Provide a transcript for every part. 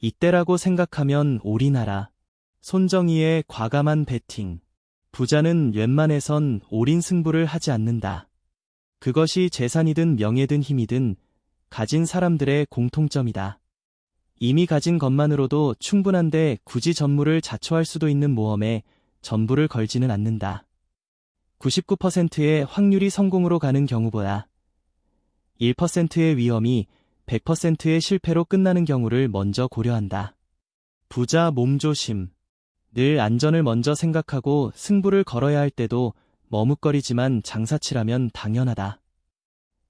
이때라고 생각하면 올인하라. 손정희의 과감한 배팅. 부자는 웬만해선 올인 승부를 하지 않는다. 그것이 재산이든 명예든 힘이든 가진 사람들의 공통점이다. 이미 가진 것만으로도 충분한데 굳이 전무를 자초할 수도 있는 모험에 전부를 걸지는 않는다. 99%의 확률이 성공으로 가는 경우보다 1%의 위험이 100%의 실패로 끝나는 경우를 먼저 고려한다. 부자 몸조심. 늘 안전을 먼저 생각하고 승부를 걸어야 할 때도 머뭇거리지만 장사치라면 당연하다.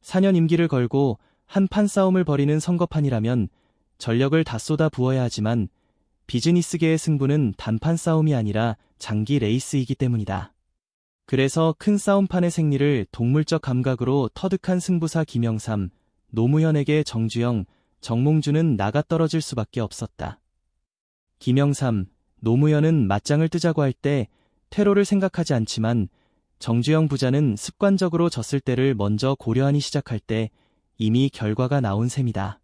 4년 임기를 걸고 한 판 싸움을 벌이는 선거판이라면 전력을 다 쏟아 부어야 하지만 비즈니스계의 승부는 단판 싸움이 아니라 장기 레이스이기 때문이다. 그래서 큰 싸움판의 생리를 동물적 감각으로 터득한 승부사 김영삼, 노무현에게 정주영, 정몽주는 나가 떨어질 수밖에 없었다. 김영삼, 노무현은 맞짱을 뜨자고 할 때 퇴로를 생각하지 않지만 정주영 부자는 습관적으로 졌을 때를 먼저 고려하니 시작할 때 이미 결과가 나온 셈이다.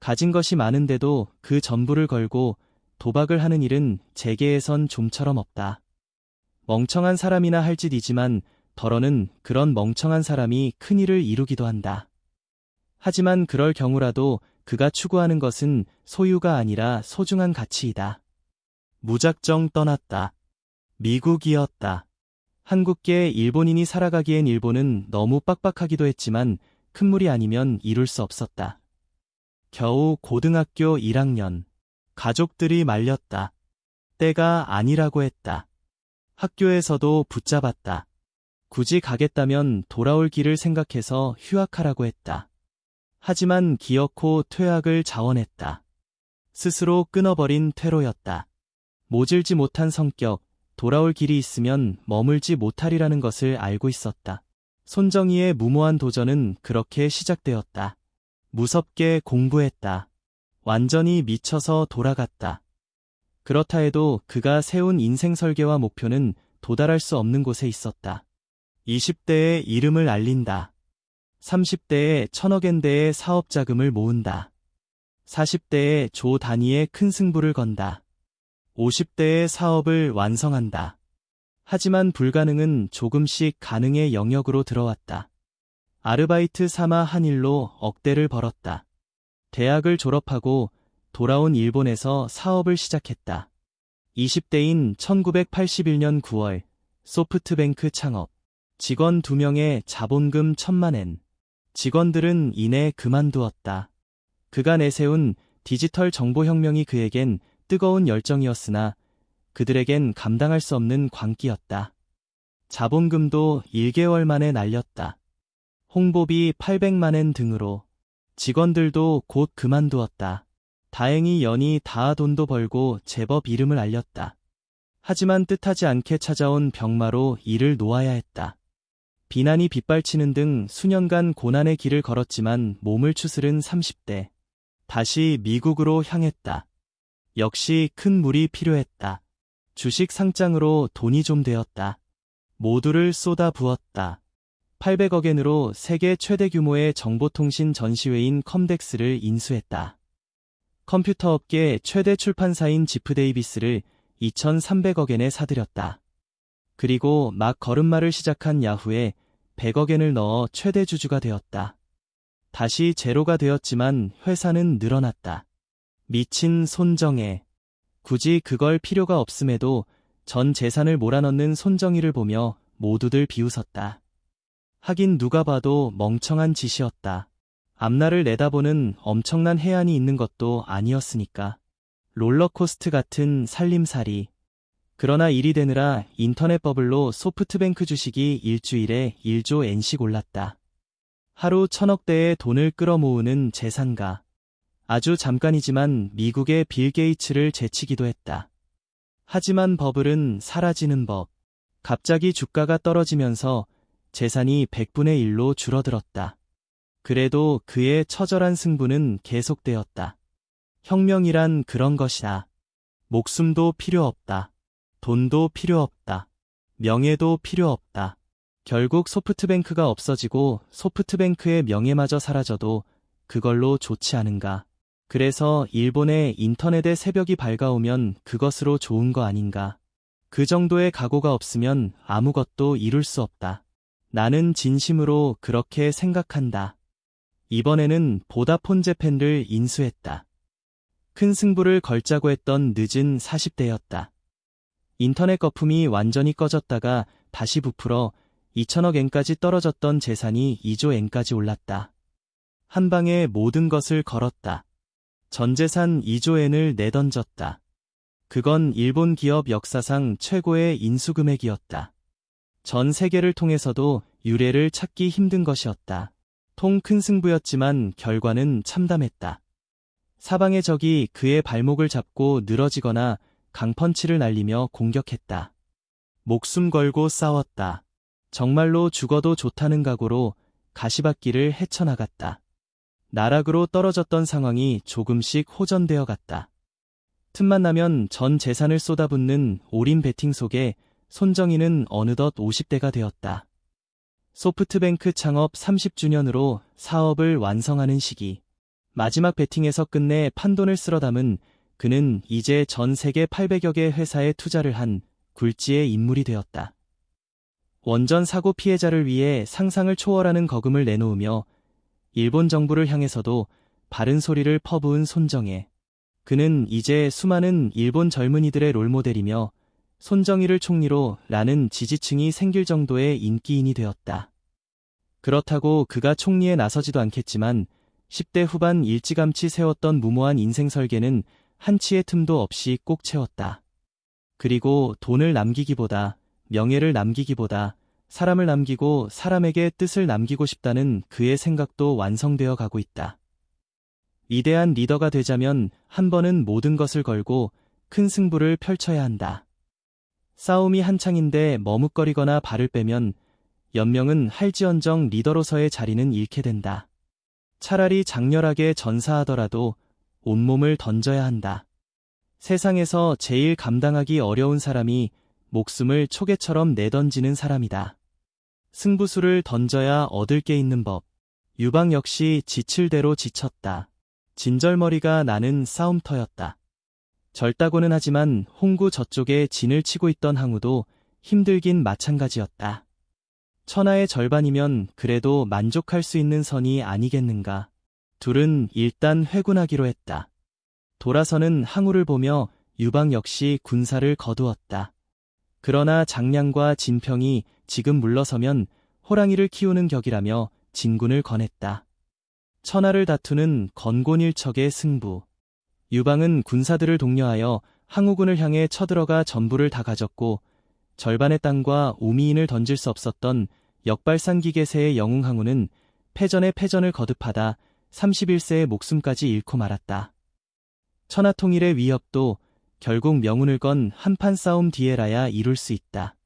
가진 것이 많은데도 그 전부를 걸고 도박을 하는 일은 재계에선 좀처럼 없다. 멍청한 사람이나 할 짓이지만 덜어는 그런 멍청한 사람이 큰 일을 이루기도 한다. 하지만 그럴 경우라도 그가 추구하는 것은 소유가 아니라 소중한 가치이다. 무작정 떠났다. 미국이었다. 한국계 일본인이 살아가기엔 일본은 너무 빡빡하기도 했지만 큰 물이 아니면 이룰 수 없었다. 겨우 고등학교 1학년. 가족들이 말렸다. 때가 아니라고 했다. 학교에서도 붙잡았다. 굳이 가겠다면 돌아올 길을 생각해서 휴학하라고 했다. 하지만 기어코 퇴학을 자원했다. 스스로 끊어버린 퇴로였다. 모질지 못한 성격, 돌아올 길이 있으면 머물지 못하리라는 것을 알고 있었다. 손정희의 무모한 도전은 그렇게 시작되었다. 무섭게 공부했다. 완전히 미쳐서 돌아갔다. 그렇다 해도 그가 세운 인생 설계와 목표는 도달할 수 없는 곳에 있었다. 20대의 이름을 알린다. 30대에 천억엔대의 사업 자금을 모은다. 40대에 조 단위의 큰 승부를 건다. 50대의 사업을 완성한다. 하지만 불가능은 조금씩 가능의 영역으로 들어왔다. 아르바이트 삼아 한 일로 억대를 벌었다. 대학을 졸업하고 돌아온 일본에서 사업을 시작했다. 20대인 1981년 9월 소프트뱅크 창업. 직원 2명의 자본금 천만엔. 직원들은 이내 그만두었다. 그가 내세운 디지털 정보혁명이 그에겐 뜨거운 열정이었으나 그들에겐 감당할 수 없는 광기였다. 자본금도 1개월 만에 날렸다. 홍보비 800만엔 등으로 직원들도 곧 그만두었다. 다행히 연이 다 돈도 벌고 제법 이름을 알렸다. 하지만 뜻하지 않게 찾아온 병마로 일을 놓아야 했다. 비난이 빗발치는 등 수년간 고난의 길을 걸었지만 몸을 추스른 30대. 다시 미국으로 향했다. 역시 큰 물이 필요했다. 주식 상장으로 돈이 좀 되었다. 모두를 쏟아 부었다. 800억엔으로 세계 최대 규모의 정보통신 전시회인 컴덱스를 인수했다. 컴퓨터 업계 최대 출판사인 지프 데이비스를 2,300억엔에 사들였다. 그리고 막 걸음마를 시작한 야후에 100억엔을 넣어 최대 주주가 되었다. 다시 제로가 되었지만 회사는 늘어났다. 미친 손정혜. 굳이 그걸 필요가 없음에도 전 재산을 몰아넣는 손정희를 보며 모두들 비웃었다. 하긴 누가 봐도 멍청한 짓이었다. 앞날을 내다보는 엄청난 해안이 있는 것도 아니었으니까. 롤러코스트 같은 살림살이. 그러나 일이 되느라 인터넷 버블로 소프트뱅크 주식이 일주일에 1조 엔씩 올랐다. 하루 천억대의 돈을 끌어모으는 재산가. 아주 잠깐이지만 미국의 빌 게이츠를 제치기도 했다. 하지만 버블은 사라지는 법. 갑자기 주가가 떨어지면서 재산이 100분의 1로 줄어들었다. 그래도 그의 처절한 승부는 계속되었다. 혁명이란 그런 것이다. 목숨도 필요 없다. 돈도 필요 없다. 명예도 필요 없다. 결국 소프트뱅크가 없어지고 소프트뱅크의 명예마저 사라져도 그걸로 좋지 않은가. 그래서 일본의 인터넷에 새벽이 밝아오면 그것으로 좋은 거 아닌가. 그 정도의 각오가 없으면 아무것도 이룰 수 없다. 나는 진심으로 그렇게 생각한다. 이번에는 보다폰 재팬을 인수했다. 큰 승부를 걸자고 했던 늦은 40대였다. 인터넷 거품이 완전히 꺼졌다가 다시 부풀어 2천억 엔까지 떨어졌던 재산이 2조 엔까지 올랐다. 한 방에 모든 것을 걸었다. 전 재산 2조 엔을 내던졌다. 그건 일본 기업 역사상 최고의 인수금액이었다. 전 세계를 통해서도 유례를 찾기 힘든 것이었다. 통 큰 승부였지만 결과는 참담했다. 사방의 적이 그의 발목을 잡고 늘어지거나 강펀치를 날리며 공격했다. 목숨 걸고 싸웠다. 정말로 죽어도 좋다는 각오로 가시밭길을 헤쳐나갔다. 나락으로 떨어졌던 상황이 조금씩 호전되어 갔다. 틈만 나면 전 재산을 쏟아붓는 올인 베팅 속에 손정희는 어느덧 50대가 되었다. 소프트뱅크 창업 30주년으로 사업을 완성하는 시기. 마지막 베팅에서 끝내 판돈을 쓸어 담은 그는 이제 전 세계 800여 개 회사에 투자를 한 굴지의 인물이 되었다. 원전 사고 피해자를 위해 상상을 초월하는 거금을 내놓으며 일본 정부를 향해서도 바른 소리를 퍼부은 손정혜. 그는 이제 수많은 일본 젊은이들의 롤모델이며 손정희를 총리로 라는 지지층이 생길 정도의 인기인이 되었다. 그렇다고 그가 총리에 나서지도 않겠지만 10대 후반 일찌감치 세웠던 무모한 인생 설계는 한치의 틈도 없이 꼭 채웠다. 그리고 돈을 남기기보다 명예를 남기기보다 사람을 남기고 사람에게 뜻을 남기고 싶다는 그의 생각도 완성되어 가고 있다. 위대한 리더가 되자면 한 번은 모든 것을 걸고 큰 승부를 펼쳐야 한다. 싸움이 한창인데 머뭇거리거나 발을 빼면 연명은 할지언정 리더로서의 자리는 잃게 된다. 차라리 장렬하게 전사하더라도 온몸을 던져야 한다. 세상에서 제일 감당하기 어려운 사람이 목숨을 초계처럼 내던지는 사람이다. 승부수를 던져야 얻을 게 있는 법. 유방 역시 지칠 대로 지쳤다. 진절머리가 나는 싸움터였다. 절다고는 하지만 홍구 저쪽에 진을 치고 있던 항우도 힘들긴 마찬가지였다. 천하의 절반이면 그래도 만족할 수 있는 선이 아니겠는가. 둘은 일단 회군하기로 했다. 돌아서는 항우를 보며 유방 역시 군사를 거두었다. 그러나 장량과 진평이 지금 물러서면 호랑이를 키우는 격이라며 진군을 권했다. 천하를 다투는 건곤일척의 승부. 유방은 군사들을 독려하여 항우군을 향해 쳐들어가 전부를 다 가졌고 절반의 땅과 우미인을 던질 수 없었던 역발상기계세의 영웅 항우는 패전에 패전을 거듭하다 31세의 목숨까지 잃고 말았다. 천하통일의 위협도 결국 명운을 건 한판 싸움 뒤에라야 이룰 수 있다.